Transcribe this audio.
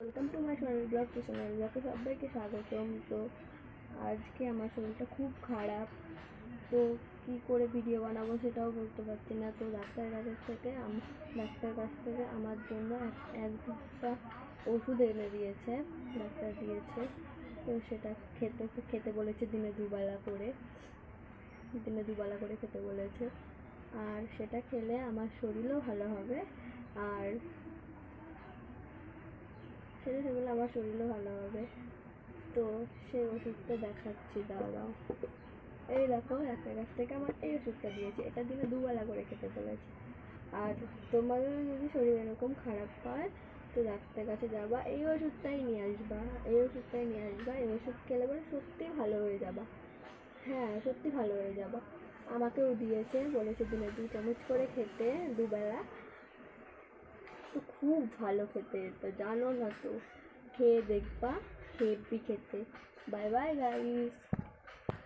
Welcome to my Sonal blog to Sonal ব্লগে সবাইকে স্বাগতম। তো আজকে আমার শরীরটা খুব খারাপ। তো কী করে ভিডিও বানাবো সেটাও বলতে পারছি না। তো ডাক্তারের কাছ থেকে ডাক্তার কাছ থেকে আমার জন্য এক দুটা ওষুধ এনে দিয়েছে, ডাক্তার দিয়েছে। তো সেটা খেতে খেতে বলেছে দিনে দুবেলা করে। দিনে দুবেলা করে খেতে বলেছে। আর সেটা খেলে আমার শরীরও ভালো হবে। আর সেটা সেগুলো আমার শরীরও ভালো হবে। তো সেই ওষুধটা দেখাচ্ছি দাঁড়াও এই দেখো ডাক্তার কাছ থেকে আমার এই ওষুধটা দিয়েছে। এটা দিনে দুবেলা করে খেতে বলেছে আর তোমাদের যদি শরীর এরকম খারাপ হয়, তো ডাক্তার কাছে যাবা, এই ওষুধটাই নিয়ে আসবা। এই ওষুধটাই নিয়ে আসবা, এই ওষুধ খেলে পরে সত্যি ভালো হয়ে যাবা। হ্যাঁ সত্যি ভালো হয়ে যাবা। আমাকেও দিয়েছে, বলেছে দিনে দু চামচ করে খেতে, দুবেলা। খুব ভালো খেতে তো জানো না তো? খেয়ে দেখবা হেভি খেতে। Bye bye guys